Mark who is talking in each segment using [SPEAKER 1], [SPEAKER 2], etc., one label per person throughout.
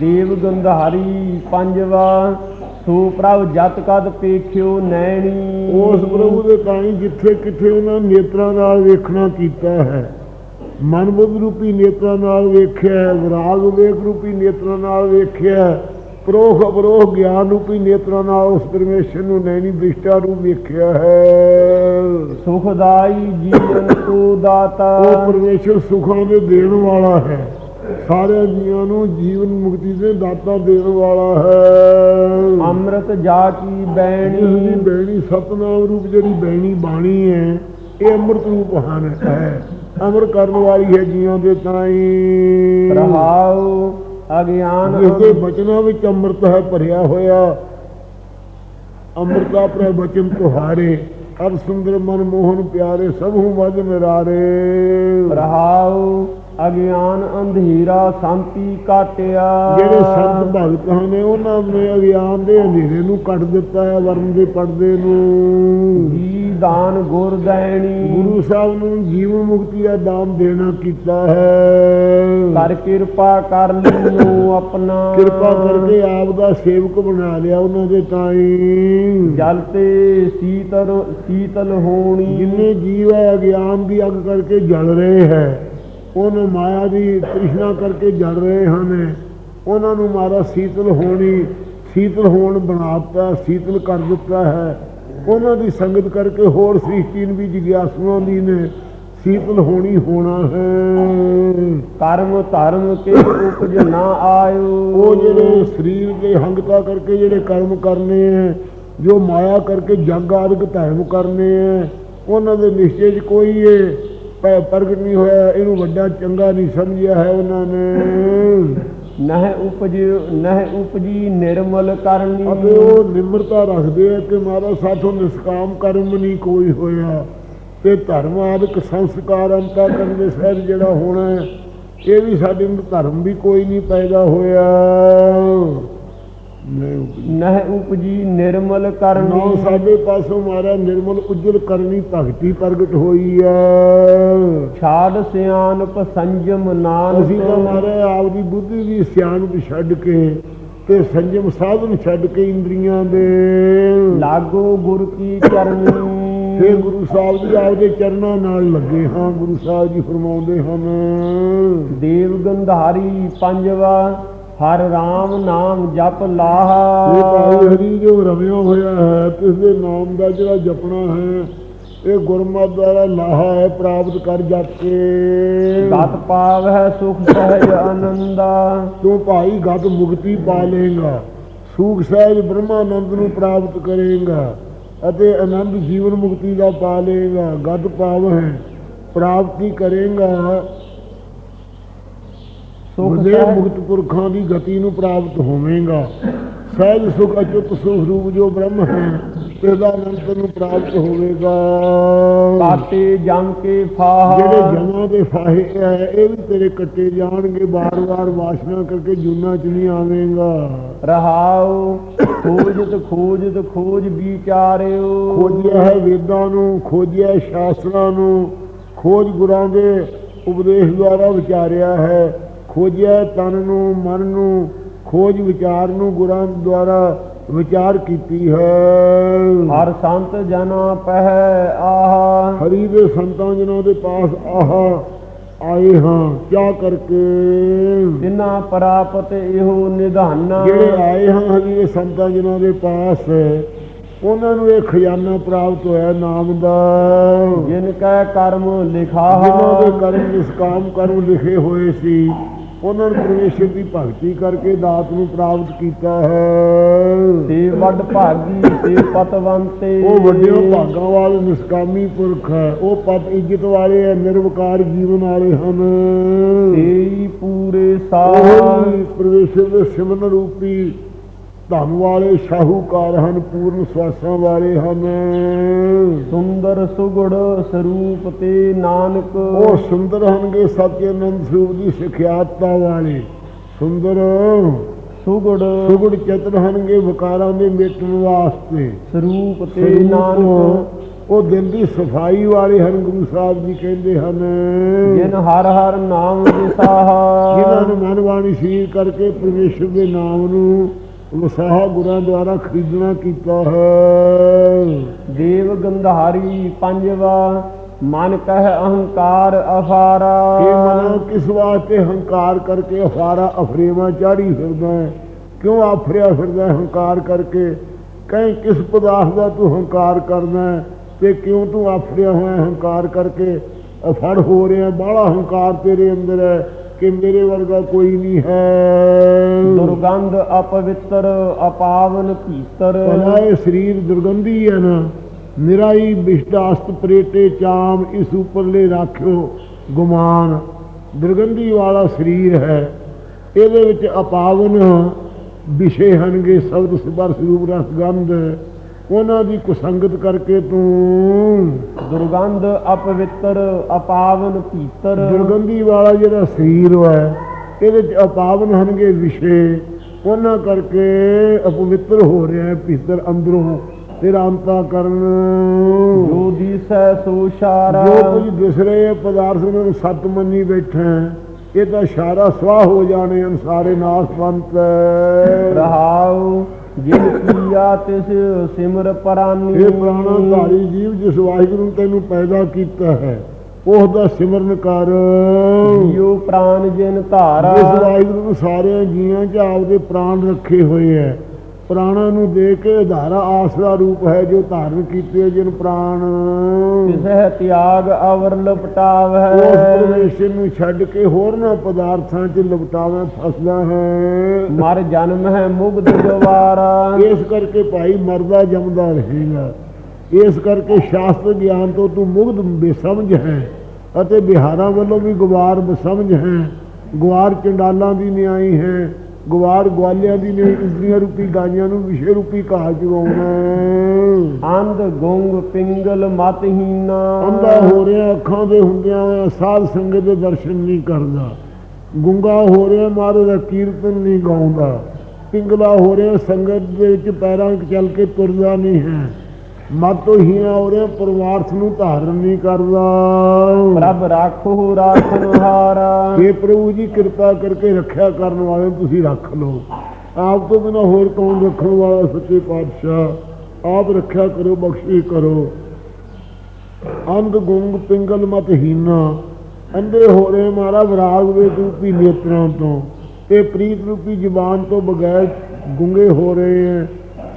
[SPEAKER 1] ਦੇਵ ਗੰਧਾਰੀ ਪੰਜਵਾ ਸੋ ਪ੍ਰਭ ਜਤ ਕਦ ਪੇਖਿਓ ਨੈਣੀ।
[SPEAKER 2] ਉਸ ਪ੍ਰਭੂ ਦੇ ਤਾਈ ਜਿੱਥੇ ਕਿੱਥੇ ਉਹਨਾਂ ਨੇਤਰਾਂ ਨਾਲ ਵੇਖਣਾ ਕੀਤਾ ਹੈ। ਮਨ ਬੁੱਧ ਰੂਪੀ ਨੇਤਰਾਂ ਨਾਲ ਵੇਖਿਆ ਹੈ, ਵਿਰਾਗ ਵੇਖ ਰੂਪੀ ਨੇਤਰਾਂ ਨਾਲ ਵੇਖਿਆ ਹੈ, ਪ੍ਰੋਖ ਅਪਰੋਖ ਗਿਆਨ ਰੂਪੀ ਨੇਤਰਾਂ ਨਾਲ ਉਸ ਪਰਮੇਸ਼ਰ ਨੂੰ ਨੈਣੀ ਦ੍ਰਿਸ਼ਟਾ ਨੂੰ ਵੇਖਿਆ ਹੈ।
[SPEAKER 1] ਸੁਖਦਾਈ ਜੀਵਨ ਤੂ ਦਾਤਾ।
[SPEAKER 2] ਉਹ ਪਰਮੇਸ਼ਰ ਸੁਖਾਂ ਦੇ ਦੇਣ ਵਾਲਾ ਹੈ। ਸਾਰੇ ਜੀਵਾਂ ਨੂੰ ਜੀਵਨ ਮੁਕਤੀ ਦੇ ਦਾਤਾ ਦੇਣ ਵਾਲਾ ਹੈ।
[SPEAKER 1] ਅੰਮ੍ਰਿਤ ਜਾ ਕੀ ਬੈਣੀ
[SPEAKER 2] ਬੈਣੀ ਸਤਨਾਮ ਰੂਪ ਜਿਹੜੀ ਬੈਣੀ ਬਾਣੀ ਹੈ ਇਹ ਅੰਮ੍ਰਿਤ ਰੂਪ ਹਨ। ਹੈ ਅਮਰ ਕਰਨ ਵਾਲੀ ਹੈ ਜੀਵਾਂ ਦੇ ਤਾਈ।
[SPEAKER 1] ਪ੍ਰਹਾਉ ਅਗਿਆਨ
[SPEAKER 2] ਦੇ ਬਚਨਾਂ ਵਿੱਚ ਅੰਮ੍ਰਿਤ ਹੈ ਭਰਿਆ ਹੋਇਆ। ਅੰਮ੍ਰਿਤਾ ਪ੍ਰੈ ਬਚਨ ਤੁਹਾਰੇ। ਅਰ ਸੁੰਦਰ ਮਨ ਮੋਹਨ ਪਿਆਰੇ ਸਭ ਮਜ ਮਿਰਾਰੇ
[SPEAKER 1] ਪ੍ਰਹਾਉ ਅਗਿਆਨ ਅੰਧੇਰਾ ਸ਼ਾਂਤੀ ਕਾਟਿਆ
[SPEAKER 2] ਜਿਹੜੇ ਸੰਤ ਭਗਤ ਹਨ ਉਹਨਾਂ ਨੇ ਅਗਿਆਨ ਦੇ ਹਨੇਰੇ ਨੂੰ ਕੱਢ ਦਿੱਤਾ ਹੈ ਵਰਮ ਦੇ ਪਰਦੇ ਨੂੰ।
[SPEAKER 1] ਜੀ ਦਾਨ ਗੁਰ ਦੈਣੀ
[SPEAKER 2] ਗੁਰੂ ਸਾਹਿਬ ਨੂੰ ਜੀਵਨ ਮੁਕਤੀ ਦਾ ਦਾਨ ਦੇਣਾ ਕੀਤਾ ਹੈ।
[SPEAKER 1] ਕਰ ਕਿਰਪਾ ਕਰ ਲਿਓ ਆਪਣਾ।
[SPEAKER 2] ਕਿਰਪਾ ਕਰਕੇ ਆਪ ਦਾ ਸੇਵਕ ਬਣਾ ਲਿਆ ਉਹਨਾਂ ਦੇ ਤਾਈ।
[SPEAKER 1] ਜਲ ਤੇ ਸੀਤਲ ਸੀਤਲ ਹੋਣੀ।
[SPEAKER 2] ਜਿੰਨੇ ਜੀਵ ਹੈ ਅਗਿਆਨ ਦੀ ਅੱਗ ਕਰਕੇ ਜਲ ਰਹੇ ਹੈ। ਉਹਨੂੰ ਮਾਇਆ ਦੀ ਤ੍ਰਿਸ਼ਨਾ ਕਰਕੇ ਜਲ ਰਹੇ ਹਨ। ਉਹਨਾਂ ਨੂੰ ਮਾਰਾ ਸੀਤਲ ਹੋਣੀ ਸੀਤਲ ਹੋਣ ਬਣਾਤਾ ਸੀਤਲ ਕਰ ਦਿੱਤਾ ਹੈ। ਉਹਨਾਂ ਦੀ ਸੰਗਤ ਕਰਕੇ ਹੋਰ ਸ੍ਰਿਸ਼ਟੀ ਨੂੰ ਵੀ ਜਿਗਿਆਸੂਆਂ ਦੀ ਨੇ ਸੀਤਲ ਹੋਣੀ ਹੋਣਾ ਹੈ।
[SPEAKER 1] ਕਰਮ ਧਰਮ ਕੇ ਉਪਜ ਨਾ ਆਇਓ।
[SPEAKER 2] ਉਹ ਜਿਹੜੇ ਸਰੀਰ ਦੇ ਹੰਗਤਾ ਕਰਕੇ ਜਿਹੜੇ ਕਰਮ ਕਰਨੇ ਹੈ ਜੋ ਮਾਇਆ ਕਰਕੇ ਜਗ ਆਦਿਕ ਧਰਮ ਕਰਨੇ ਹੈ ਉਹਨਾਂ ਦੇ ਨਿਸ਼ਚੇ 'ਚ ਕੋਈ ਇਹ ਪ- ਪ੍ਰਗਟ ਨਹੀਂ ਹੋਇਆ ਇਹਨੂੰ ਵੱਡਾ ਚੰਗਾ ਨਹੀਂ ਸਮਝਿਆ ਹੈ ਉਹਨਾਂ ਨੇ।
[SPEAKER 1] ਨਹਿ ਉਪਜ ਨਹਿ ਉਪਜੀ ਨਿਰਮਲ ਕਰਨੀ।
[SPEAKER 2] ਅਤੇ ਉਹ ਨਿਮਰਤਾ ਰੱਖਦੇ ਆ ਕਿ ਮਾਰਾ ਸਾਥੋਂ ਨਿਸਕਾਮ ਕਰਮ ਨਹੀਂ ਕੋਈ ਹੋਇਆ। ਤੇ ਧਰਮ ਆਦਿਕ ਸੰਸਕਾਰ ਅੰਤਾ ਕਰਨ ਦੇ ਸਹਿਰ ਜਿਹੜਾ ਹੋਣਾ ਹੈ ਇਹ ਵੀ ਸਾਡੇ ਨੂੰ ਧਰਮ ਵੀ ਕੋਈ ਨਹੀਂ ਪੈਦਾ ਹੋਇਆ। ਨਹੀਂ
[SPEAKER 1] ਉਪਜੀ ਨਿਰਮਲ
[SPEAKER 2] ਨਾ
[SPEAKER 1] ਕਰਨੀ
[SPEAKER 2] ਸਾਡੇ ਪਾਸੋਂ ਮਾਰਾ ਨਿਰਮਲ ਉਜਲ ਕਰਨੀ ਭਗਤੀ ਪ੍ਰਗਟ ਹੋਈ ਹੈ
[SPEAKER 1] ਛਾੜ ਸਿਆਨਪ ਸੰਜਮ
[SPEAKER 2] ਅਸੀਂ ਤਾਂ
[SPEAKER 1] ਨਾਨਕ
[SPEAKER 2] ਮਾਰਾ ਆਪਦੀ ਬੁੱਧੀ ਦੀ ਸਿਆਣਪ ਛੱਡ ਕੇ ਤੇ ਸੰਜਮ ਸਾਧਨ ਛੱਡ ਕੇ ਇੰਦਰੀਆਂ ਦੇ।
[SPEAKER 1] ਲਾਗੋ ਗੁਰ ਕੀ ਚਰਨੀ।
[SPEAKER 2] ਫਿਰ ਗੁਰੂ ਸਾਹਿਬ ਜੀ ਆਪਦੇ ਚਰਨਾਂ ਨਾਲ ਲੱਗੇ ਹਾਂ। ਗੁਰੂ ਸਾਹਿਬ ਜੀ ਫਰਮਾਉਂਦੇ ਹਨ
[SPEAKER 1] ਦੇਵ ਗੰਧਾਰੀ ਪੰਜਵਾ ਹਰ ਰਾਮ ਨਾਮ ਜਪ
[SPEAKER 2] ਇਹ
[SPEAKER 1] ਲਾਹਾ
[SPEAKER 2] ਭਾਈ ਹਰੀ ਜੋ ਰਮਿਆ ਹੋਇਆ ਹੈ ਤਿਸ ਦੇ ਨਾਮ ਦਾ ਜਿਹੜਾ ਜਪਣਾ ਹੈ ਇਹ ਗੁਰਮਤਿ ਦੁਆਰਾ ਲਾਹਾ ਹੈ ਪ੍ਰਾਪਤ ਕਰ ਜਪ ਕੇ।
[SPEAKER 1] ਗਤ ਪਾਵ ਹੈ ਸੁਖ ਸਹਿਜ ਆਨੰਦਾ।
[SPEAKER 2] ਤੂੰ ਭਾਈ ਗਤ ਮੁਕਤੀ ਪਾ ਲੇਗਾ ਸੂਖ ਸਹਿਜ ਬ੍ਰਹਮਾਨੰਦ ਨੂੰ ਪ੍ਰਾਪਤ ਕਰੇਗਾ ਅਤੇ ਆਨੰਦ ਜੀਵਨ ਮੁਕਤੀ ਦਾ ਪਾ ਲੇਗਾ ਗਤ ਪਾਵ ਹੈ ਪ੍ਰਾਪਤੀ ਕਰੇਗਾ
[SPEAKER 1] ਸੁਖ
[SPEAKER 2] ਗੁਰਦੇ
[SPEAKER 1] ਸਹਿਜ।
[SPEAKER 2] ਮੁਕਤ ਪੁਰਖਾਂ ਦੀ ਗਤੀ ਨੂੰ ਪ੍ਰਾਪਤ ਹੋਵੇਗਾ। ਸਹਿਜ ਸੁਖ ਅਚੁੱਤ ਸੁਖ ਰੂਪ ਜੋ ਬ੍ਰਹਮ ਹੈ ਤੇਦਾ ਅਨੰਤ ਨੂੰ ਪ੍ਰਾਪਤ ਹੋਵੇਗਾ।
[SPEAKER 1] ਕਾਟੇ ਜਮ ਕੇ ਫਾਹਾ।
[SPEAKER 2] ਜਿਹੜੇ ਜਮਾਂ ਦੇ ਫਾਹੇ ਹੈ ਇਹ ਵੀ ਤੇਰੇ ਕੱਟੇ ਜਾਣਗੇ। ਬਾਰ-ਬਾਰ ਵਾਸ਼ਨਾ ਕਰਕੇ ਜੁਨਾ ਚ ਨਹੀਂ ਆਵੇਂਗਾ।
[SPEAKER 1] ਰਹਾਉ ਖੋਜਤ ਖੋਜਤ ਖੋਜ ਵਿਚਾਰਿਓ।
[SPEAKER 2] ਖੋਜਿਆ ਹੈ ਵੇਦਾਂ ਨੂੰ ਖੋਜਿਆ ਸ਼ਾਸਤਰਾਂ ਨੂੰ। ਖੋਜ ਗੁਰਾਂ ਦੇ ਉਪਦੇਸ਼ ਦੁਆਰਾ ਵਿਚਾਰਿਆ ਹੈ। ਖੋਜਿਆ ਤਨ ਨੂੰ ਮਨ ਨੂੰ ਖੋਜ ਵਿਚਾਰ ਨੂੰ ਗੁਰਾਂ ਦੁਆਰਾ ਵਿਚਾਰ ਕੀਤੀ ਹੈ।
[SPEAKER 1] ਹਰ ਸੰਤ ਜਨਾ ਪਹਿ ਆਹਾ।
[SPEAKER 2] ਹਰੀ ਦੇ ਸੰਤਾਂ ਜਨਾਂ ਦੇ ਪਾਸ ਆਹ ਆਏ ਹਾਂ ਕਿਆ ਕਰਕੇ?
[SPEAKER 1] ਤਿਨਾ ਪ੍ਰਾਪਤ ਇਹੋ ਨਿਧਾਨਾ।
[SPEAKER 2] ਜਿਹੜੇ ਆਏ ਹਾਂ ਹਰੀ ਦੇ ਸੰਤਾਂ ਜਨਾਂ ਦੇ ਪਾਸ ਉਹਨਾਂ ਨੂੰ ਇਹ ਖਜ਼ਾਨਾ ਪ੍ਰਾਪਤ ਹੋਇਆ ਨਾਮ ਦਾ।
[SPEAKER 1] ਜਿਨ ਕੈ ਕਰਮ ਲਿਖਾ
[SPEAKER 2] ਜਿਨ੍ਹਾਂ ਦੇ ਕਰਮ ਨਿਸਕਾਮ ਕਰਮ ਲਿਖੇ ਹੋਏ ਸੀ ਉਹਨਾਂ ਨੇ ਪਰਮੇਸ਼ਰ ਦੀ ਭਗਤੀ ਕਰਕੇ ਦਾਤ ਨੂੰ ਪ੍ਰਾਪਤ ਕੀਤਾ ਹੈ।
[SPEAKER 1] ਤੇ ਵੱਡ ਭਾਗੀ ਤੇ ਪਤਵੰਤੇ
[SPEAKER 2] ਉਹ ਵੱਡਿਓ ਭਾਗਾਂ ਵਾਲੇ ਨਿਸਕਾਮੀ ਪੁਰਖ ਹੈ। ਉਹ ਪਤ ਇੱਜ਼ਤ ਵਾਲੇ ਹੈ ਨਿਰਵਕਾਰ ਜੀਵਨ ਵਾਲੇ ਹਨ।
[SPEAKER 1] ਤੇਈ ਪੂਰੇ
[SPEAKER 2] ਹੀ ਪਰਮੇਸ਼ਰ ਦੇ ਸਿਮਰਨ ਰੂਪੀ ਧਨ ਵਾਲੇ ਸ਼ਾਹੂਕਾਰ ਹਨ ਪੂਰਨ ਸਵਾਸਾਂ ਵਾਲੇ ਹਨ।
[SPEAKER 1] ਸੁੰਦਰ ਸੁਗੜ ਸਰੂਪ ਤੇ ਨਾਨਕ।
[SPEAKER 2] ਉਹ ਸੁੰਦਰ ਹਨਗੇ ਸਤਿਆਨੰਦ ਸਰੂਪ ਦੀ ਸਿਖਿਆਤਤਾ ਵਾਲੇ। ਸੁੰਦਰ
[SPEAKER 1] ਸੁਗੜ
[SPEAKER 2] ਸੁਗੜ ਚਤਰ ਹਨਗੇ ਵਿਕਾਰਾਂ ਦੇ ਮਿਟਣ ਵਾਸਤੇ।
[SPEAKER 1] ਸਰੂਪ ਤੇ ਨਾਨਕ।
[SPEAKER 2] ਉਹ ਦਿਲ ਦੀ ਸਫ਼ਾਈ ਵਾਲੇ ਹਨ ਗੁਰੂ ਸਾਹਿਬ ਜੀ ਕਹਿੰਦੇ ਹਨ।
[SPEAKER 1] ਜਿਨ ਹਰ ਹਰ ਨਾਮ ਵਿਸਾਹਾ।
[SPEAKER 2] ਜਿਨ੍ਹਾਂ ਨੇ ਮਨ ਵਾਣੀ ਸੀਰ ਕਰਕੇ ਪਰਮੇਸ਼ਰ ਦੇ ਨਾਮ ਨੂੰ ਵਸਾਹਾ ਗੁਰਾਂ ਦੁਆਰਾ ਖਰੀਦਣਾ ਕੀਤਾ ਹੈ।
[SPEAKER 1] ਦੇਵ ਗੰਧਾਰੀ ਪੰਜਵਾ ਮਨ ਕਹਿ ਅਹੰਕਾਰ ਅਫਾਰਾ।
[SPEAKER 2] ਇਹ ਮਨ ਕਿਸ ਵਾਸਤੇ ਹੰਕਾਰ ਕਰਕੇ ਅਫਾਰਾ ਅਫਰੇਵਾ ਚਾੜੀ ਫਿਰਦਾ ਹੈ? ਕਿਉਂ ਆਫਰਿਆ ਫਿਰਦਾ ਹੈ ਹੰਕਾਰ ਕਰਕੇ? ਕਹੀਂ ਕਿਸ ਪਦਾਰਥ ਦਾ ਤੂੰ ਹੰਕਾਰ ਕਰਦਾ ਹੈ ਤੇ ਕਿਉਂ ਤੂੰ ਆਫਰਿਆ ਹੋਇਆ ਹੰਕਾਰ ਕਰਕੇ? ਅਫੜ ਹੋ ਰਿਹਾ ਬਾਹਲਾ ਹੰਕਾਰ ਤੇਰੇ ਅੰਦਰ ਹੈ। ਕਿ ਮੇਰੇ ਵਰਗਾ ਕੋਈ ਨਹੀਂ ਹੈ।
[SPEAKER 1] ਦੁਰਗੰਧ ਅਪਵਿੱਤਰ ਅਪਾਵਨ ਭੀਤਰ।
[SPEAKER 2] ਇਹ ਸਰੀਰ ਦੁਰਗੰਧੀ ਹੈ ਨਾ ਨਿਰਾਈ ਵਿਸ਼ਟਾਸਤ ਪ੍ਰੇਟੇ ਚਾਮ ਇਸ ਉਪਰਲੇ ਰਾਖਿਓ ਗੁਮਾਨ। ਦੁਰਗੰਧੀ ਵਾਲਾ ਸਰੀਰ ਹੈ ਇਹਦੇ ਵਿੱਚ ਅਪਾਵਨ ਵਿਸ਼ੇ ਹਨਗੇ ਸ਼ਬਦ ਸਬਰ ਸਰੂਪ ਰਸ ਗੰਧ। ਉਹਨਾਂ ਦੀ ਕੁਸੰਗਤ ਕਰਕੇ ਤੂੰ
[SPEAKER 1] ਦੁਰਗੰਧ ਅਪਵਿੱਤਰ ਅਪਾਵਨ ਭੀਤਰ।
[SPEAKER 2] ਦੁਰਗੰਧੀ ਵਾਲਾ ਜਿਹੜਾ ਸਰੀਰ ਹੈ ਇਹਦੇ ਚ ਅਪਾਵਨ ਹਨਗੇ ਵਿਸ਼ੇ। ਉਹਨਾਂ ਕਰਕੇ ਅਪਵਿੱਤਰ ਹੋ ਰਿਹਾ ਹੈ ਭੀਤਰ ਅੰਦਰੋਂ। ਤੇਰਾ ਅੰਤਾ ਕਰਨ।
[SPEAKER 1] ਜੋ ਦੀਸੈ ਸੋ ਸ਼ਾਰਾ।
[SPEAKER 2] ਜੋ ਕੁਝ ਦਿਸ ਰਹੇ ਪਦਾਰਥ ਉਹਨਾਂ ਨੂੰ ਸੱਤ ਮੰਨੀ ਬੈਠੇ ਇਹ ਤਾਂ ਇਸ਼ਾਰਾ ਸਵਾਹ ਹੋ ਜਾਣੇ ਹਨ ਸਾਰੇ ਨਾਸਵੰਤ।
[SPEAKER 1] ਰਹਾਉ ਜਿਨ ਕੀਆ ਤਿਸ ਸਿਮਰ ਪਰਾਨੀ।
[SPEAKER 2] ਇਹ ਪ੍ਰਾਣਾ ਧਾਰੀ ਜੀਵ ਜਿਸ ਵਾਹਿਗੁਰੂ ਤੈਨੂੰ ਪੈਦਾ ਕੀਤਾ ਹੈ ਉਸ ਦਾ ਸਿਮਰਨ ਕਰ।
[SPEAKER 1] ਜੀਉ ਪ੍ਰਾਨ ਜਿਨ
[SPEAKER 2] ਜਿਸ
[SPEAKER 1] ਧਾਰਾ
[SPEAKER 2] ਵਾਹਿਗੁਰੂ ਨੂੰ ਸਾਰਿਆਂ ਜੀਵਾਂ 'ਚ ਆਪਦੇ ਪ੍ਰਾਣ ਰੱਖੇ ਹੋਏ ਹੈ ਪ੍ਰਾਣਾਂ ਨੂੰ ਦੇ ਕੇ ਆਧਾਰਾ ਆਸਰਾ ਰੂਪ ਹੈ ਜੋ ਧਾਰਨ ਕੀਤੇ ਜਿਨ ਪ੍ਰਾਣ।
[SPEAKER 1] ਤਿਸਹਿ ਤਿਆਗ ਅਵਰ ਲਪਟਾਵ
[SPEAKER 2] ਉਸ
[SPEAKER 1] ਹੈ
[SPEAKER 2] ਪਰਮੇਸ਼ਰ ਨੂੰ ਛੱਡ ਕੇ ਹੋਰਨਾਂ ਪਦਾਰਥਾਂ 'ਚ ਲਪਟਾਵੇਂ ਫਸਦਾ ਹੈ।
[SPEAKER 1] ਮਰ ਜਨਮ ਹੈ ਮੁਗਧ ਜਵਾਰਾ।
[SPEAKER 2] ਇਸ ਕਰਕੇ ਭਾਈ ਮਰਦਾ ਜਮਦਾ ਰਹੇਗਾ। ਇਸ ਕਰਕੇ ਸ਼ਾਸਤਰ ਗਿਆਨ ਤੋਂ ਤੂੰ ਮੁਗਧ ਬੇਸਮਝ ਹੈ ਅਤੇ ਬਿਹਾਰਾਂ ਵੱਲੋਂ ਵੀ ਗਵਾਰ ਬਸਮਝ ਹੈ। ਗਵਾਰ ਚੰਡਾਲਾਂ ਦੀ ਨਿਆਈ ਹੈ। ਗਵਾਰ ਗਵਾਲਿਆਂ ਦੀ ਨੇ ਇਸਦੀਆਂ ਰੂਪੀ ਗਾਈਆਂ ਨੂੰ ਵਿਸ਼ੇ ਰੂਪੀ ਘਾਹ ਚੁਗਾਉਣਾ
[SPEAKER 1] ਅੰਧ ਗੁੰਗ ਪਿੰਗਲ ਮਤਹੀਨਾ
[SPEAKER 2] ਅੰਧਾ ਹੋ ਰਿਹਾ ਅੱਖਾਂ ਦੇ ਹੁੰਦਿਆਂ ਹੋਇਆਂ ਸਾਧ ਸੰਗਤ ਦੇ ਦਰਸ਼ਨ ਨਹੀਂ ਕਰਦਾ। ਗੁੰਗਾ ਹੋ ਰਿਹਾ ਮਹਾਰਾਜ ਦਾ ਕੀਰਤਨ ਨਹੀਂ ਗਾਉਂਦਾ। ਪਿੰਗਲਾ ਹੋ ਰਿਹਾ ਸੰਗਤ ਦੇ ਵਿੱਚ ਪੈਰਾਂ 'ਚ ਚੱਲ ਕੇ ਤੁਰਦਾ ਨਹੀਂ ਹੈ। ਮਤੋ ਹੋ ਰਿਹਾ ਪਰਮਾਰਥ ਨੂੰ ਧਾਰਨ ਨਹੀਂ ਕਰਦਾ।
[SPEAKER 1] ਪ੍ਰਭ ਰਾਖੋ ਰਾਖਨ ਹਾਰਾ
[SPEAKER 2] ਇਹ ਪ੍ਰਭੂ ਜੀ ਕਿਰਪਾ ਕਰਕੇ ਰੱਖਿਆ ਕਰਨ ਵਾਲੇ ਤੁਸੀਂ ਰੱਖ ਲਓ। ਆਪ ਤੋਂ ਬਿਨਾ ਹੋਰ ਕੌਣ ਰੱਖਣ ਵਾਲਾ ਸੱਚੇ ਪਾਤਸ਼ਾਹ? ਆਪ ਰੱਖਿਆ ਕਰੋ ਬਖਸ਼ੀ ਕਰੋ। ਅੰਧ ਗੁੰਗ ਪਿੰਗਲ ਮਤ ਹੀਨਾ ਅੰਧੇ ਹੋ ਰਹੇ ਮਾਰਾ ਵਿਰਾਗ ਵੇ ਰੂਪੀ ਨੇਤਰਾਂ ਤੋਂ। ਤੇ ਪ੍ਰੀਤ ਰੂਪੀ ਜ਼ੁਬਾਨ ਤੋਂ ਬਗੈਰ ਗੁੰਗੇ ਹੋ ਰਹੇ ਹੈ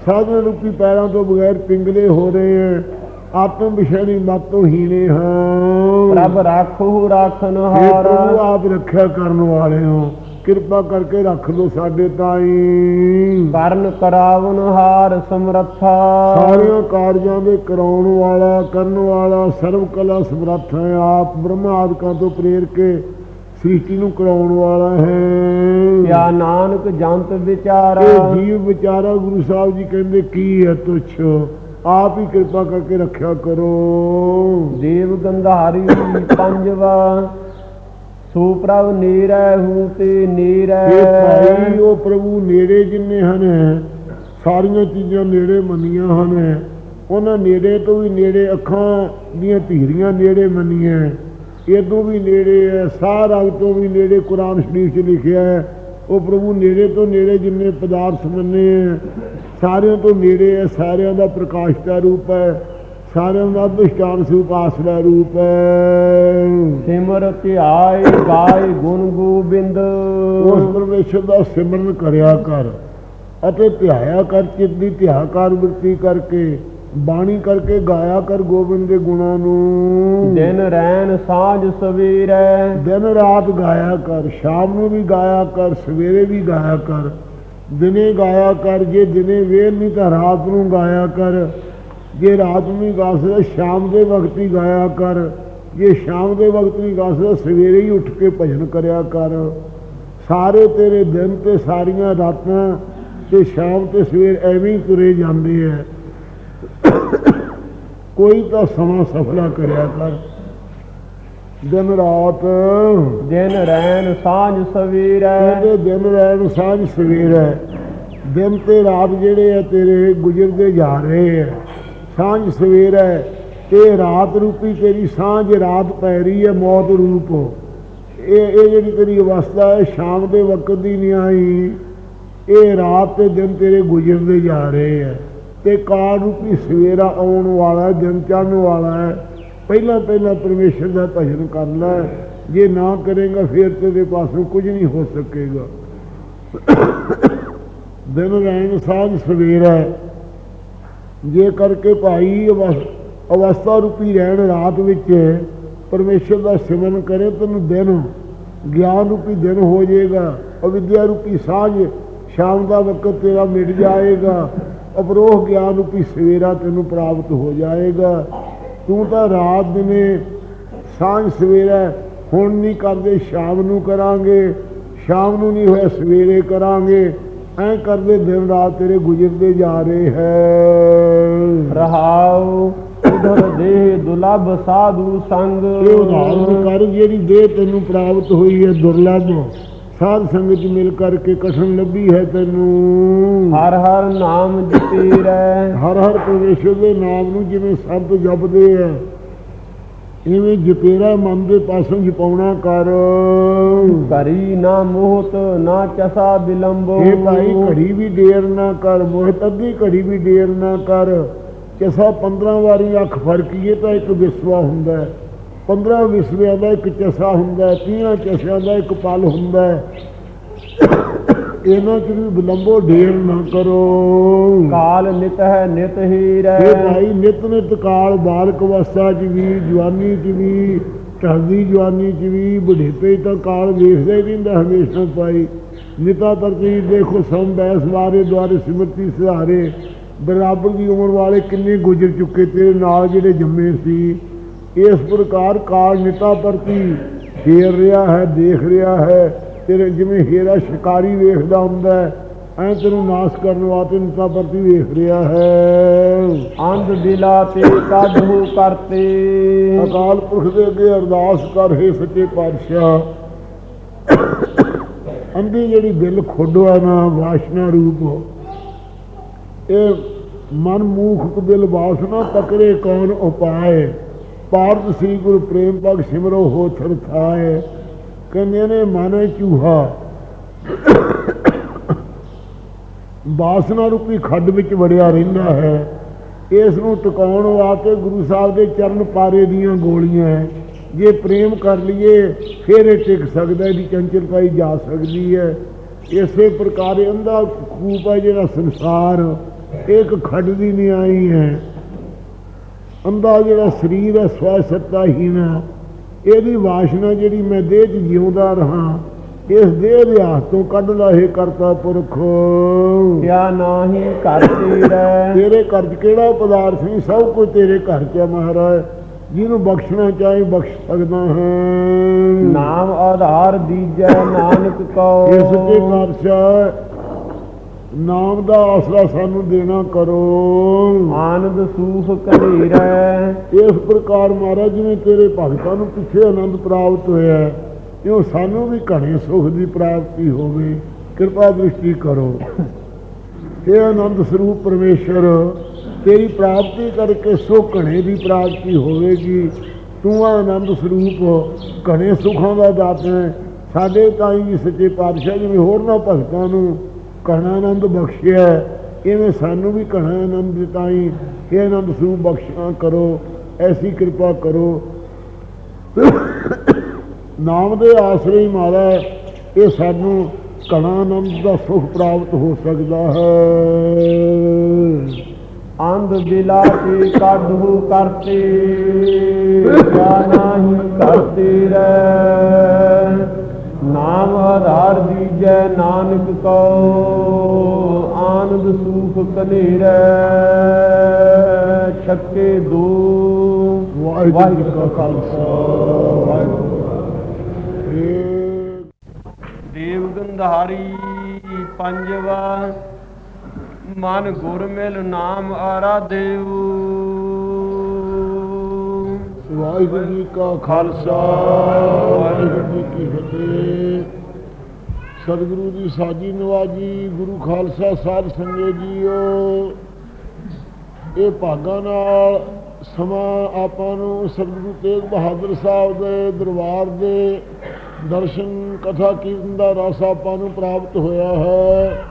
[SPEAKER 2] ਸਾਧਨ ਰੂਪੀ ਪੈਰਾਂ ਤੋਂ ਬਗੈਰ ਪਿੰਗਲੇ ਹੋ ਰਹੇ ਹੈ? ਆਤਮ ਵਿਸ਼ੇਣੀ ਮਤ ਹੀਨੇ ਹਾਂ।
[SPEAKER 1] ਪ੍ਰਭ ਰਾਖੋ ਰਾਖਨ
[SPEAKER 2] ਪ੍ਰਭੂ
[SPEAKER 1] ਹਾਰਾ।
[SPEAKER 2] ਆਪ ਰੱਖਿਆ ਕਰਨ ਵਾਲੇ ਹੋ। ਕਿਰਪਾ ਕਰਕੇ ਰੱਖ ਲੋ ਸਾਡੇ ਤਾਈ।
[SPEAKER 1] ਕਰਨ ਕਰਾਵਨ ਹਾਰ ਸਮਰੱਥਾ।
[SPEAKER 2] ਸਾਰਿਆਂ ਕਾਰਜਾਂ ਦੇ ਕਰਾਉਣ ਵਾਲਾ ਕਰਨ ਵਾਲਾ ਸਰਵ ਕਲਾ ਸਮਰੱਥ ਹੈ। ਆਪ ਬ੍ਰਹਮਾ ਆਦਿਕਾਂ ਤੋਂ ਪ੍ਰੇਰ ਕੇ ਸ੍ਰਿਸ਼ਟੀ ਨੂੰ ਕਰਾਉਣ ਵਾਲਾ ਹੈ।
[SPEAKER 1] ਕਿਆ ਨਾਨਕ ਜੰਤ ਵਿਚਾਰਾ।
[SPEAKER 2] ਇਹ ਜੀਵ ਵਿਚਾਰਾ ਗੁਰੂ ਸਾਹਿਬ ਜੀ ਕਹਿੰਦੇ ਕੀ ਹੈ ਤੁਛ? ਆਪ ਹੀ ਕਿਰਪਾ ਕਰਕੇ ਰੱਖਿਆ ਕਰੋ।
[SPEAKER 1] ਦੇਵ ਗੰਧਾਰੀ ਪੰਜਵਾ ਸੋ ਪ੍ਰਭ ਨੀਰੈ ਹੂ ਤੇ
[SPEAKER 2] ਇਹ ਭਾਈ
[SPEAKER 1] ਨੀਰੈ
[SPEAKER 2] ਉਹ ਪ੍ਰਭੂ ਨੇੜੇ ਜਿੰਨੇ ਹਨ ਸਾਰੀਆਂ ਚੀਜ਼ਾਂ ਨੇੜੇ ਮੰਨੀਆਂ ਹਨ। ਉਹਨਾਂ ਨੇੜੇ ਤੋਂ ਵੀ ਨੇੜੇ ਅੱਖਾਂ ਦੀਆਂ ਧੀਰੀਆਂ ਨੇੜੇ ਮੰਨੀਆਂ। ਇਦੋਂ ਵੀ ਨੇੜੇ ਹੈ ਸਾਹ ਰੰਗ ਤੋਂ ਵੀ ਨੇੜੇ ਕੁਰਾਨ ਸ਼ਰੀਫ 'ਚ ਲਿਖਿਆ ਹੈ। ਉਹ ਪ੍ਰਭੂ ਨੇੜੇ ਤੋਂ ਨੇੜੇ ਜਿੰਨੇ ਪਦਾਰਥ ਮੰਨੇ ਹੈ ਸਾਰਿਆਂ ਤੋਂ ਨੇੜੇ ਹੈ ਸਾਰਿਆਂ ਦਾ ਪ੍ਰਕਾਸ਼ ਦਾ ਰੂਪ ਹੈ ਸਾਰਿਆਂ ਦਾ ਅਧਿਸ਼ਟਾਨ ਸਰੂਪ ਆਸਰਾ ਰੂਪ ਹੈ।
[SPEAKER 1] ਸਿਮਰ ਧਿਆਏ ਗਾਏ ਗੁਣ ਗੋਬਿੰਦ।
[SPEAKER 2] ਉਸ ਪਰਮੇਸ਼ਰ ਦਾ ਸਿਮਰਨ ਕਰਿਆ ਕਰ ਅਤੇ ਧਿਆਇਆ ਕਰ ਚਿੱਤ ਦੀ ਧਿਆਕਾਰ ਵਰਤੀ ਕਰਕੇ ਬਾਣੀ ਕਰਕੇ ਗਾਇਆ ਕਰ ਗੋਬਿੰਦ ਦੇ ਗੁਣਾਂ ਨੂੰ।
[SPEAKER 1] ਦਿਨ ਰੈਣ ਸਾਂਝ ਸਵੇਰੈ।
[SPEAKER 2] ਦਿਨ ਰਾਤ ਗਾਇਆ ਕਰ ਸ਼ਾਮ ਨੂੰ ਵੀ ਗਾਇਆ ਕਰ ਸਵੇਰੇ ਵੀ ਗਾਇਆ ਕਰ। ਦਿਨੇ ਗਾਇਆ ਕਰ ਜੇ ਦਿਨੇ ਵੇਲ ਨਹੀਂ ਤਾਂ ਰਾਤ ਨੂੰ ਗਾਇਆ ਕਰ। ਜੇ ਰਾਤ ਨੂੰ ਹੀ ਗਾ ਸਕਦਾ ਸ਼ਾਮ ਦੇ ਵਕਤ ਹੀ ਗਾਇਆ ਕਰ। ਜੇ ਸ਼ਾਮ ਦੇ ਵਕਤ ਨਹੀਂ ਗਾ ਸਕਦਾ ਸਵੇਰੇ ਹੀ ਉੱਠ ਕੇ ਭਜਨ ਕਰਿਆ ਕਰ। ਸਾਰੇ ਤੇਰੇ ਦਿਨ ਤੇ ਸਾਰੀਆਂ ਰਾਤਾਂ ਤੇ ਸ਼ਾਮ ਤੇ ਸਵੇਰ ਐਵੇਂ ਹੀ ਤੁਰੇ ਜਾਂਦੇ ਐ। ਕੋਈ ਤਾਂ ਸਮਾਂ ਸਫਲਾ ਕਰਿਆ ਕਰ। ਦਿਨ ਰਾਤ
[SPEAKER 1] ਦਿਨ ਰੈਣ ਸਾਂਝ ਸਵੇਰੈ।
[SPEAKER 2] ਕਹਿੰਦੇ ਦਿਨ ਰਹਿਣ ਸਾਂਝ ਸਵੇਰ। ਹੈ ਦਿਨ ਤੇ ਰਾਤ ਜਿਹੜੇ ਆ ਤੇਰੇ ਗੁਜ਼ਰਦੇ ਜਾ ਰਹੇ ਆ। ਸਾਂਝ ਸਵੇਰ ਹੈ ਇਹ ਰਾਤ ਰੂਪੀ ਤੇਰੀ ਸਾਂਝ ਰਾਤ ਪੈ ਰਹੀ ਹੈ ਮੌਤ ਰੂਪ। ਇਹ ਇਹ ਜਿਹੜੀ ਤੇਰੀ ਅਵਸਥਾ ਹੈ ਸ਼ਾਮ ਦੇ ਵਕਤ ਦੀ ਨਹੀਂ ਆਈ। ਇਹ ਰਾਤ ਤੇ ਦਿਨ ਤੇਰੇ ਗੁਜ਼ਰਦੇ ਜਾ ਰਹੇ ਹੈ ਤੇ ਕਾਲ ਰੂਪੀ ਸਵੇਰਾ ਆਉਣ ਵਾਲਾ ਹੈ, ਦਿਨ ਚੜ੍ਹਨ ਵਾਲਾ ਹੈ। ਪਹਿਲਾਂ ਪਹਿਲਾਂ ਪਰਮੇਸ਼ਰ ਦਾ ਭਜਨ ਕਰ ਜੇ ਨਾ ਕਰੇਗਾ ਫਿਰ ਤੇਰੇ ਪਾਸੋਂ ਕੁਝ ਨਹੀਂ ਹੋ ਸਕੇਗਾ। ਦਿਨ ਰਹਿਣ ਸਾਂਝ ਸਵੇਰਾ ਹੈ। ਜੇ ਕਰਕੇ ਭਾਈ ਅਵਸ- ਅਵਸਥਾ ਰੂਪੀ ਰਹਿਣ ਰਾਤ ਵਿੱਚ ਪਰਮੇਸ਼ਰ ਦਾ ਸਿਮਰਨ ਕਰੇ ਤੈਨੂੰ ਦਿਨ ਗਿਆਨ ਰੂਪੀ ਦਿਨ ਹੋ ਜਾਏਗਾ। ਅਵਿਦਿਆ ਰੂਪੀ ਸਾਂਝ ਸ਼ਾਮ ਦਾ ਵਕਤ ਤੇਰਾ ਮਿਟ ਜਾਏਗਾ। ਅਪਰੋਹ ਗਿਆਨ ਰੂਪੀ ਸਵੇਰਾ ਤੈਨੂੰ ਪ੍ਰਾਪਤ ਹੋ ਜਾਏਗਾ। ਤੂੰ ਤਾਂ ਰਾਤ ਦਿਨੇ ਸਾਂਝ ਸਵੇਰਾ ਹੁਣ ਨਹੀਂ ਕਰਦੇ ਸ਼ਾਮ ਨੂੰ ਕਰਾਂਗੇ। ਸ਼ਾਮ ਨੂੰ ਨਹੀਂ ਹੋਇਆ ਸਵੇਰੇ ਕਰਾਂਗੇ। ਐਂ ਕਰਦੇ ਦਿਨ ਰਾਤ ਤੇਰੇ ਗੁਜ਼ਰਦੇ ਜਾ ਰਹੇ ਹੈ।
[SPEAKER 1] ਰਹਾਉ ਉਧਰ ਦੇਹ ਦੁਲਭ ਸਾਧੂ ਸੰਗ।
[SPEAKER 2] ਇਹ ਉਦਾਹਰਨ ਕਰ ਜਿਹੜੀ ਦੇਹ ਤੈਨੂੰ ਪ੍ਰਾਪਤ ਹੋਈ ਹੈ ਦੁਰਲਭ। ਸਾਧ ਸੰਗਤ 'ਚ ਮਿਲ ਕਰਕੇ ਕਠਨ ਲੱਭੀ ਹੈ ਤੈਨੂੰ।
[SPEAKER 1] ਹਰ ਹਰ ਨਾਮ ਜਪੀਰੈ।
[SPEAKER 2] ਹਰ ਹਰ ਪਰਮੇਸ਼ਰ ਦੇ ਨਾਮ ਨੂੰ ਜਿਵੇਂ ਸੰਤ ਜਪਦੇ ਆ ਇਵੇਂ ਜਪੇਰਾ ਮਨ ਦੇ ਪਾਸੋਂ ਜਪਾਉਣਾ ਕਰ।
[SPEAKER 1] ਕਰੀ ਨਾ ਮੋਹਤ ਨਾ ਚਸਾ ਬਿਲੰਬੋ।
[SPEAKER 2] ਇਹ ਭਾਈ ਘੜੀ ਵੀ ਦੇਰ ਨਾ ਕਰ ਮੋਹਿਤ ਅੱਧੀ ਘੜੀ ਵੀ ਦੇਰ ਨਾ ਕਰ। ਚਸਾ 15 ਵਾਰੀ ਅੱਖ ਫੜਕੀਏ ਤਾਂ ਇੱਕ ਵਿਸਵਾ ਹੁੰਦਾ ਹੈ। 15 ਵਿਸਵਿਆਂ ਦਾ ਇੱਕ ਚਸਾ ਹੁੰਦਾ ਹੈ 30 ਚਸਿਆਂ ਦਾ ਇੱਕ ਪਲ ਹੁੰਦਾ ਹੈ। ਇਹਨਾਂ ਚ ਵੀ ਵਿਲੰਬੋ ਢੇਰ ਨਾ ਕਰੋ।
[SPEAKER 1] ਕਾਲ ਨਿਤ ਹੈ ਨਿਤ ਹੀ
[SPEAKER 2] ਇਹ
[SPEAKER 1] ਰਹਿ
[SPEAKER 2] ਭਾਈ ਨਿਤ ਨਿਤ ਕਾਲ ਬਾਲਕ ਅਵਸਥਾ ਚ ਵੀ ਜਵਾਨੀ ਚ ਵੀ ਢਲਦੀ ਜਵਾਨੀ ਚ ਵੀ ਬੁਢੇਪੇ ਤਾਂ ਕਾਲ ਵੇਖਦਾ ਹੀ ਰਹਿੰਦਾ ਹਮੇਸ਼ਾ ਭਾਈ। ਨਿਤਾ ਪ੍ਰਤੀ ਦੇਖੋ ਸਮ ਬੈਸ ਮਾਰੇ ਦੁਆਰੇ ਸਿਮਰਤੀ ਸਹਾਰੇ ਬਰਾਬਰ ਦੀ ਉਮਰ ਵਾਲੇ ਕਿੰਨੇ ਗੁਜ਼ਰ ਚੁੱਕੇ ਤੇਰੇ ਨਾਲ ਜਿਹੜੇ ਜੰਮੇ ਸੀ। ਇਸ ਪ੍ਰਕਾਰ ਕਾਲ ਨਿਤਾ ਪ੍ਰਤੀ ਫੇਰ ਰਿਹਾ ਹੈ ਦੇਖ ਰਿਹਾ ਹੈ। ਤੇਰੇ ਜਿਵੇਂ ਹੀਰਾ ਸ਼ਿਕਾਰੀ ਵੇਖਦਾ ਹੁੰਦਾ ਹੈ ਐ ਤੈਨੂੰ ਨਾਸ਼ ਕਰਨ ਵਾਸਤੇ ਨਿਤਾ ਪ੍ਰਤੀ ਵੇਖ ਰਿਹਾ ਹੈ।
[SPEAKER 1] ਅੰਧ ਦਿਲਾ ਤੇ ਕਾਢੂ ਕਰਤੇ।
[SPEAKER 2] ਅਕਾਲ ਪੁਰਖ ਦੇ ਅੱਗੇ ਅਰਦਾਸ ਕਰ ਹੈ ਸੱਚੇ ਪਾਤਸ਼ਾਹ। ਅੰਧੀ ਜਿਹੜੀ ਦਿਲ ਖੋਡਵਾ ਨਾ ਵਾਸ਼ਨਾ ਰੂਪ। ਇਹ ਮਨ ਮੂਖ ਦਿਲ ਵਾਸਨਾ ਤਕਰੇ ਕੌਣ ਉਪਾਏ? ਪਾਰਤ ਸ੍ਰੀ ਗੁਰੂ ਪ੍ਰੇਮ ਭਗ ਸਿਮਰੋ ਹੋ ਥਰ ਥਾਏ। ਕਹਿੰਦੇ ਨੇ, ਮਨ ਚੂਹਾ, ਵਾਸਨਾ ਰੂਪੀ ਖੱਡ ਵਿੱਚ ਵੜਿਆ ਰਹਿੰਦਾ ਹੈ। ਇਸ ਨੂੰ ਟਿਕਾਉਣ ਵਾਸਤੇ ਗੁਰੂ ਸਾਹਿਬ ਦੇ ਚਰਨ ਪਾਰੇ ਦੀਆਂ ਗੋਲੀਆਂ ਹੈ। ਜੇ ਪ੍ਰੇਮ ਕਰ ਲਈਏ, ਫਿਰ ਇਹ ਟਿਕ ਸਕਦਾ, ਇਹਦੀ ਚੰਚਲ ਪਾਈ ਜਾ ਸਕਦੀ ਹੈ। ਇਸੇ ਪ੍ਰਕਾਰ ਇਹ ਖੂਬ ਹੈ ਜਿਹੜਾ ਸੰਸਾਰ, ਇੱਕ ਖੱਡ ਦੀ ਨਿਆਈ ਹੈ। ਅੰਧਾ ਜਿਹੜਾ ਸਰੀਰ ਹੈ ਸਵੈ ਸੱਤਾਹੀਨ ਹੈ। ਇਹਦੀ ਵਾਸ਼ਨਾ ਜਿਹੜੀ ਮੈਂ ਦੇਹ 'ਚ ਜਿਉਂਦਾ ਰਹਾ ਇਸ ਦੇਹ ਦੇ ਹੱਥ ਤੋਂ ਕੱਢ ਲਾ ਇਹ ਕਰਤਾ ਪੁਰਖ।
[SPEAKER 1] ਕਿਆ ਨਾਹੀ ਕਰਤੇ ਰਹਿ?
[SPEAKER 2] ਤੇਰੇ ਘਰ 'ਚ ਕਿਹੜਾ ਪਦਾਰਥ ਨਹੀਂ? ਸਭ ਕੁਝ ਤੇਰੇ ਘਰ 'ਚ ਹੈ ਮਹਾਰਾਜ। ਜਿਹਨੂੰ ਬਖਸ਼ਣਾ ਚਾਹੇ ਬਖਸ਼ ਸਕਦਾ ਹੈ।
[SPEAKER 1] ਨਾਮ ਆਧਾਰ ਦੀਜੈ ਨਾਨਕ ਕਉ।
[SPEAKER 2] ਇਸ ਤੇ ਪਾਤਸ਼ਾਹ ਨਾਮ ਦਾ ਆਸਰਾ ਸਾਨੂੰ ਦੇਣਾ ਕਰੋ।
[SPEAKER 1] ਆਨੰਦ ਸੂਖ ਕਲੇਰੈ
[SPEAKER 2] ਇਸ ਪ੍ਰਕਾਰ ਮਹਾਰਾਜ ਜਿਵੇਂ ਤੇਰੇ ਭਗਤਾਂ ਨੂੰ ਪਿੱਛੇ ਆਨੰਦ ਪ੍ਰਾਪਤ ਹੋਇਆ ਹੈ, ਇਉਂ ਸਾਨੂੰ ਵੀ ਘਣੇ ਸੁਖ ਦੀ ਪ੍ਰਾਪਤੀ ਹੋਵੇ। ਕਿਰਪਾ ਦ੍ਰਿਸ਼ਟੀ ਕਰੋ। ਇਹ ਆਨੰਦ ਸਰੂਪ ਪਰਮੇਸ਼ਰ ਤੇਰੀ ਪ੍ਰਾਪਤੀ ਕਰਕੇ ਸੁਖ ਘਣੇ ਦੀ ਪ੍ਰਾਪਤੀ ਹੋਵੇਗੀ। ਤੂੰ ਆਨੰਦ ਸਰੂਪ ਘਣੇ ਸੁਖਾਂ ਦਾ ਦਾਤਾ ਹੈ। ਸਾਡੇ ਤਾਈ ਵੀ ਸੱਚੇ ਪਾਤਸ਼ਾਹ ਜਿਵੇਂ ਹੋਰਨਾਂ ਭਗਤਾਂ ਨੂੰ ਘਣਾ ਆਨੰਦ ਬਖਸ਼ਿਆ ਹੈ, ਇਵੇਂ ਸਾਨੂੰ ਵੀ ਘਣਾ ਆਨੰਦ ਦਿੱਤਾਈ ਇਹ ਆਨੰਦ ਸਰੂਪ ਬਖਸ਼ਣਾ ਕਰੋ ਐਸੀ ਕਿਰਪਾ ਕਰੋ। ਨਾਮ ਦੇ ਆਸਰੇ ਹੀ ਮਾਰਾ ਇਹ ਸਾਨੂੰ ਘਣਾ ਆਨੰਦ ਦਾ ਸੁਖ ਪ੍ਰਾਪਤ ਹੋ ਸਕਦਾ ਹੈ।
[SPEAKER 1] ਅੰਧ ਦਿਲਾ ਕਾਢੂ ਕਰਤੇ ਕਿਆ ਨਾਹੀ ਕਰਤੇ ਰਹਿ। ਨਾਮ ਆਧਾਰ ਦੀਜੈ ਨਾਨਕ ਕਉ ਆਨੰਦ ਸੂਖ ਕਲੇਰੈ ਛੱਕੇ ਦੋ
[SPEAKER 2] ਵਾਹਿਗੁਰੂ ਕਾ ਖਾਲਸਾ।
[SPEAKER 1] ਦੇਵ ਗੰਧਾਰੀ ਪੰਜਵਾ ਮਨ ਗੁਰ ਮਿਲ ਨਾਮ ਆਰਾਧਿਉ
[SPEAKER 2] ਵਾਹਿਗੁਰੂ ਜੀ ਕਾ ਖਾਲਸਾ, ਵਾਹਿਗੁਰੂ ਜੀ ਕੀ ਫਤਿਹ। ਸਤਿਗੁਰੂ ਜੀ ਸਾਜੀ ਨਵਾਜੀ, ਗੁਰੂ ਖਾਲਸਾ ਸਾਧ ਸੰਗਤ ਜੀਓ। ਇਹ ਭਾਗਾਂ ਨਾਲ ਸਮਾਂ ਆਪਾਂ ਨੂੰ ਸਤਿਗੁਰੂ ਤੇਗ ਬਹਾਦਰ ਸਾਹਿਬ ਦੇ ਦਰਬਾਰ ਦੇ ਦਰਸ਼ਨ, ਕਥਾ, ਕੀਰਤਨ ਦਾ ਰਸ ਆਪਾਂ ਨੂੰ ਪ੍ਰਾਪਤ ਹੋਇਆ ਹੈ।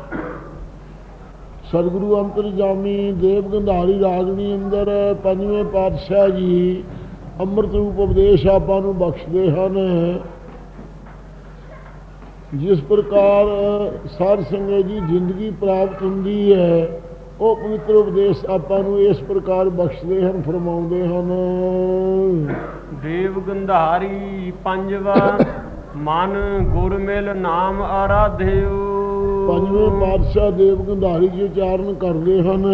[SPEAKER 2] ਸਤਿਗੁਰੂ ਅੰਤਰਜਾਮੀ ਦੇਵ ਗੰਧਾਰੀ ਰਾਗਣੀ ਅੰਦਰ ਪੰਜਵੇਂ ਪਾਤਸ਼ਾਹ ਜੀ ਅੰਮ੍ਰਿਤ ਰੂਪ ਉਪਦੇਸ਼ ਆਪਾਂ ਨੂੰ ਬਖਸ਼ਦੇ ਹਨ। ਜਿਸ ਪ੍ਰਕਾਰ ਸਾਧ ਸੰਗਤ ਦੀ ਜ਼ਿੰਦਗੀ ਪ੍ਰਾਪਤ ਹੁੰਦੀ ਹੈ ਉਹ ਪਵਿੱਤਰ ਉਪਦੇਸ਼ ਆਪਾਂ ਨੂੰ ਇਸ ਪ੍ਰਕਾਰ ਬਖਸ਼ਦੇ ਹਨ ਫਰਮਾਉਂਦੇ ਹਨ।
[SPEAKER 1] ਦੇਵ ਗੰਧਾਰੀ ਪੰਜਵਾ ਮਨ ਗੁਰ ਮਿਲ ਨਾਮ ਆਰਾਧਿਓ।
[SPEAKER 2] ਪੰਜਵੇਂ ਪਾਤਸ਼ਾਹ ਦੇਵ ਗੰਧਾਰੀ ਜੀ ਉਚਾਰਨ ਕਰਦੇ ਹਨ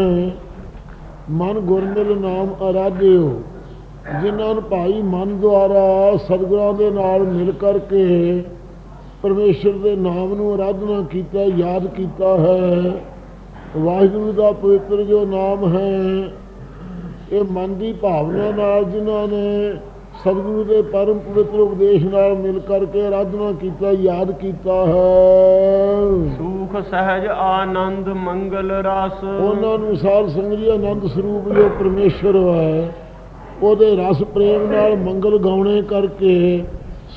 [SPEAKER 2] ਮਨ ਗੁਰਮਿਲ ਨਾਮ ਆਰਾਧਿਓ। ਜਿਨ੍ਹਾਂ ਨੂੰ ਭਾਈ ਮਨ ਦੁਆਰਾ ਸਤਿਗੁਰਾਂ ਦੇ ਨਾਲ ਮਿਲ ਕਰਕੇ ਪਰਮੇਸ਼ਰ ਦੇ ਨਾਮ ਨੂੰ ਆਰਾਧਨਾ ਕੀਤਾ ਯਾਦ ਕੀਤਾ ਹੈ। ਵਾਹਿਗੁਰੂ ਦਾ ਪਵਿੱਤਰ ਜੋ ਨਾਮ ਹੈ ਇਹ ਮਨ ਦੀ ਭਾਵਨਾ ਨਾਲ ਜਿਨ੍ਹਾਂ ਨੇ ਸਤਿਗੁਰੂ ਦੇ ਪਰਮ ਪਵਿੱਤਰ ਉਪਦੇਸ਼ ਨਾਲ ਮਿਲ ਕਰਕੇ ਆਰਾਧਨਾ ਕੀਤਾ ਯਾਦ ਕੀਤਾ ਹੈ।
[SPEAKER 1] ਸੁਖ ਸਹਿਜ ਆਨੰਦ ਮੰਗਲ ਰਸ।
[SPEAKER 2] ਉਹਨਾਂ ਨੂੰ ਸਾਧ ਸੰਗਤ ਜੀ ਆਨੰਦ ਸਰੂਪ ਜੋ ਪਰਮੇਸ਼ਰ ਹੈ। ਉਹਦੇ ਰਸ ਪ੍ਰੇਮ ਨਾਲ ਮੰਗਲ ਗਾਉਣੇ ਕਰਕੇ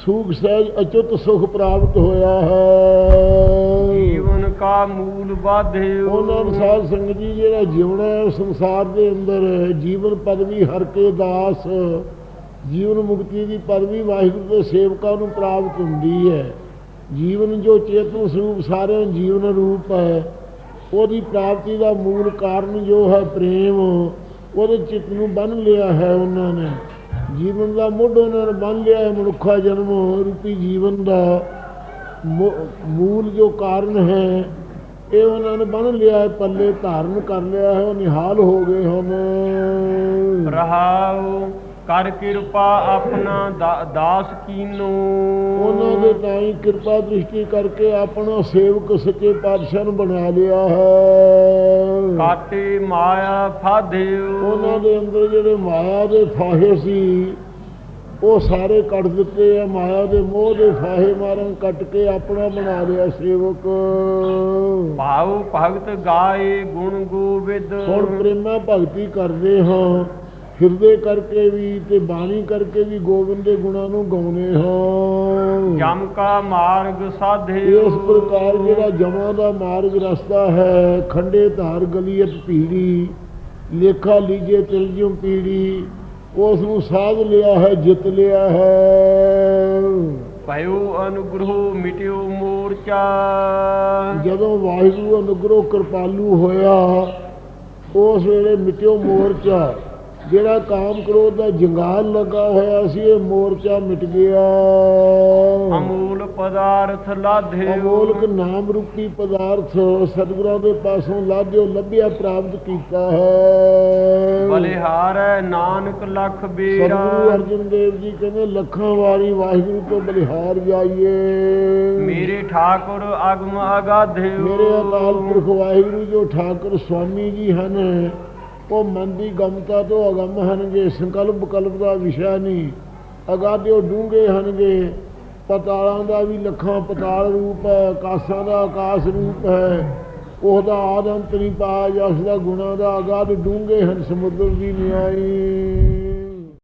[SPEAKER 2] ਸੁਖ ਸਹਿਜ ਅਚੁੱਤ ਸੁਖ ਪ੍ਰਾਪਤ ਹੋਇਆ ਹੈ।
[SPEAKER 1] ਜੀਵਨ ਕਾ ਮੂਲ ਬਾਧਿਓ
[SPEAKER 2] ਉਹਨਾਂ ਨੂੰ ਸਾਧ ਸੰਗਤ ਜੀ ਜਿਹੜਾ ਜਿਉਣਾ ਹੈ ਸੰਸਾਰ ਦੇ ਅੰਦਰ ਜੀਵਨ ਪਦਵੀ ਹਰ ਕੇ ਦਾਸ ਜੀਵਨ ਮੁਕਤੀ ਦੀ ਪਦਵੀ ਵਾਹਿਗੁਰੂ ਦੇ ਸੇਵਕਾਂ ਨੂੰ ਪ੍ਰਾਪਤ ਹੁੰਦੀ ਹੈ। ਜੀਵਨ ਜੋ ਚੇਤਨ ਸਰੂਪ ਸਾਰਿਆਂ ਜੀਵਨ ਰੂਪ ਹੈ ਉਹਦੀ ਪ੍ਰਾਪਤੀ ਦਾ ਮੂਲ ਕਾਰਨ ਜੋ ਹੈ ਪ੍ਰੇਮ। ਉਹਦੇ ਚਿੱਤ ਨੂੰ ਬੰਨ ਲਿਆ ਹੈ ਉਹਨਾਂ ਨੇ। ਜੀਵਨ ਦਾ ਮੁੱਢ ਉਹਨਾਂ ਨੇ ਬੰਨ ਲਿਆ ਹੈ, ਮਨੁੱਖਾ ਜਨਮ, ਰੂਪੀ ਜੀਵਨ ਦਾ ਮੁ- ਮੂਲ ਜੋ ਕਾਰਨ ਹੈ, ਇਹ ਉਹਨਾਂ ਨੇ ਬੰਨ ਲਿਆ ਹੈ, ਪੱਲੇ ਧਾਰਨ ਕਰ ਲਿਆ ਹੈ, ਉਹ ਨਿਹਾਲ ਹੋ ਗਏ ਹਨ।
[SPEAKER 1] ਰਹਾਉ ਕਰ ਕਿਰਪਾ ਆਪਣਾ ਦਾਸ ਕੀਨੋ।
[SPEAKER 2] ਉਹਨਾਂ ਦੇ ਤਾਈ ਕਿਰਪਾ ਦ੍ਰਿਸ਼ਟੀ ਕਰਕੇ ਆਪਣਾ ਸੇਵਕ ਸੱਚੇ ਪਾਤਸ਼ਾਹ ਨੂੰ ਬਣਾ ਲਿਆ ਹੈ।
[SPEAKER 1] ਕਾਟੇ ਮਾਇਆ ਫਾਧਿਓ
[SPEAKER 2] ਉਹਨਾਂ ਦੇ ਅੰਦਰ ਜਿਹੜੇ ਮਾਇਆ ਦੇ ਫਾਹੇ ਸੀ ਉਹ ਸਾਰੇ ਕੱਢ ਦਿੱਤੇ ਆ। ਮਾਇਆ ਦੇ ਮੋਹ ਦੇ ਫਾਹੇ ਮਾਰਨ ਕੱਟ ਕੇ ਆਪਣਾ ਬਣਾ ਲਿਆ ਸੇਵਕ।
[SPEAKER 1] ਭਾਉ ਭਗਤ ਗਾਏ ਗੁਣ ਗੋਬਿੰਦ।
[SPEAKER 2] ਹੁਣ ਪ੍ਰੇਮਾ ਭਗਤੀ ਕਰਦੇ ਹਾਂ। ਹਿਰਦੇ ਕਰਕੇ ਵੀ ਤੇ ਬਾਣੀ ਕਰਕੇ ਵੀ ਗੋਬਿੰਦ ਦੇ ਗੁਣਾਂ ਨੂੰ ਗਾਉਨੇ ਹਾਂ।
[SPEAKER 1] ਜਮ ਕਾ ਮਾਰਗ ਸਾਧਿਓ
[SPEAKER 2] ਇਸ ਪ੍ਰਕਾਰ ਜਿਹੜਾ ਜਮਾ ਦਾ ਮਾਰਗ ਰਸਤਾ ਹੈ ਖੰਡੇ ਧਾਰ ਗਲੀਅਤ ਪੀੜੀ ਲੇਖਾ ਲੀਜੇ ਤਿਲਜੂ ਪੀੜੀ ਉਸ ਨੂੰ ਸਾਧ ਲਿਆ ਹੈ ਜਿੱਤ ਲਿਆ ਹੈ।
[SPEAKER 1] ਭਇਓ ਅਨੁਗ੍ਰਹ ਮਿਟਿਓ ਮੋਰਚਾ।
[SPEAKER 2] ਜਦੋਂ ਵਾਹਿਗੁਰੂ ਅਨੁਗ੍ਰਹ ਕਿਰਪਾਲੂ ਹੋਇਆ ਉਸ ਵੇਲੇ ਮਿਟਿਓ ਮੋਰਚਾ। ਜਿਹੜਾ ਕਾਮ ਕ੍ਰੋਧ ਦਾ ਜੰਗਾਲ ਲੱਗਾ ਹੋਇਆ ਸੀ ਇਹ ਮੋਰਚਾ ਮਿਟ ਗਿਆ।
[SPEAKER 1] ਅਮੂਲ ਪਦਾਰਥ ਲਾਧਿਓ।
[SPEAKER 2] ਅਮੋਲਕ ਨਾਮ ਰੂਪੀ ਪਦਾਰਥ ਸਤਿਗੁਰਾਂ ਦੇ ਪਾਸੋਂ ਲਾਧਿਓ ਲੱਭਿਆ ਪ੍ਰਾਪਤ ਕੀਤਾ ਹੈ।
[SPEAKER 1] ਬਲਿਹਾਰੈ ਨਾਨਕ ਲਖ ਬੇਰਾ
[SPEAKER 2] ਸਤਿਗੁਰੂ ਅਰਜਨ ਦੇਵ ਜੀ ਕਹਿੰਦੇ ਲੱਖਾਂ ਵਾਰੀ ਵਾਹਿਗੁਰੂ ਤੋਂ ਬਲਿਹਾਰ ਜਾਈਏ।
[SPEAKER 1] ਮੇਰੇ ਠਾਕੁਰ ਅਗਮ ਅਗਾਧਿਓ
[SPEAKER 2] ਮੇਰੇ ਅਕਾਲ ਪੁਰਖ ਵਾਹਿਗੁਰੂ ਜੋ ਠਾਕੁਰ ਸਵਾਮੀ ਜੀ ਹਨ ਉਹ ਮਨ ਦੀ ਗਮਤਾ ਤੋਂ ਅਗੰਮ ਹਨਗੇ, ਸੰਕਲਪ ਕਲਪ ਦਾ ਵਿਸ਼ਾ ਨਹੀਂ। ਅਗਾਧਿਓ ਡੂੰਘੇ ਹਨਗੇ। ਪਤਾਲਾਂ ਦਾ ਵੀ ਲੱਖਾਂ ਪਤਾਲ ਰੂਪ ਹੈ, ਆਕਾਸ਼ਾਂ ਦਾ ਆਕਾਸ਼ ਰੂਪ ਹੈ। ਉਹਦਾ ਆਦੰਤ ਤਰੀ ਪਾਇਆ ਜਾ ਸਕਦਾ ਗੁਣਾ ਦਾ ਅਗਾਧ ਡੂੰਘੇ ਹਨ, ਸਮੁੰਦਰ ਦੀ ਨਿਆਈ।